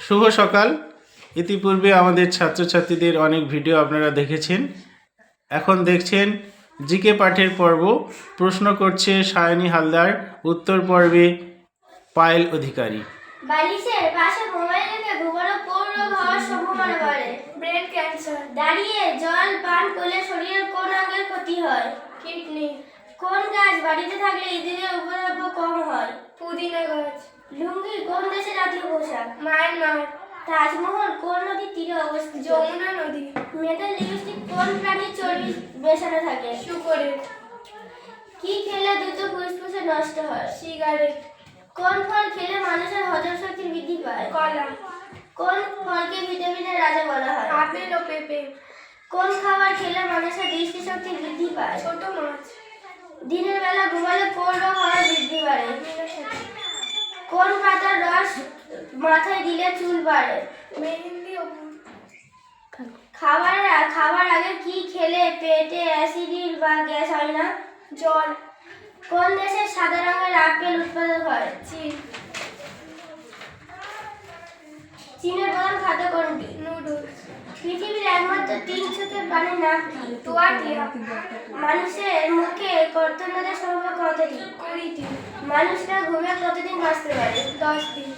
শুভ সকাল। ইতিপূর্বে আমাদের ছাত্রছাত্রীদের অনেক ভিডিও আপনারা দেখেছেন। এখন দেখছেন জিকে পাঠের পর্ব। প্রশ্ন করছে সায়নী হালদার উত্তর পর্বে পায়েল অধিকারী। বালিশের পাশে মোবাইল রেখে ঘুমানো কোন হওয়ার সম্ভাবনা বাড়ে? Brain cancer. দাঁড়িয়ে জল পান করলে শরীরের কোন অঙ্গের ক্ষতি হয়? কিডনি। কোন গাছ বাড়িতে থাকলে ইঁদুরের উপদ্রব কম হয়? পুদিনা গাছ। লুঙ্গি কোন দেশের জাতীয় পোশাক? মায়ানমার। তাজমহল কোন নদীর তীরে অবস্থিত? যমুনা নদী। মেয়েদের লিপস্টিক কোন প্রাণীর চর্বি মেশানো থাকে? শুকরের। কি খেলে দ্রুত ফুসফুসে নষ্ট হয়? সিগারেট। কোন ফল খেলে মানুষের হজম শক্তি বৃদ্ধি পায়? কলা কোন ফলকে ভিটামিনের রাজা বলা হয়? আপেল ও পেঁপে। কোন খাবার খেলে মানুষের দৃষ্টিশক্তি বৃদ্ধি পায়? ছোট মাছ। দিনের বেলা ঘুমালে কোন রোগ হওয়ার বৃদ্ধি বাড়ে কোন পাতার রস মাথায় দিলে চুল বাড়ে? মেহেন্দি খাবার খাবার আগে কি খেলে? পেটে বা গ্যাস হয় না? জল। কোন দেশে সাদা রঙের আপেল উৎপাদন হয়? চীন। চীনের প্রধান খাদ্য কোনটি? নুডলস। পৃথিবীর একমাত্র তিন চোখের প্রাণীর নাম কি? তুয়াটিয়া মানুষের মুখে কর্তনদের সংখ্যা কতটি কুড়িটি। মানুষরা ঘুমে কতদিন বাঁচতে পারে? দশ দিন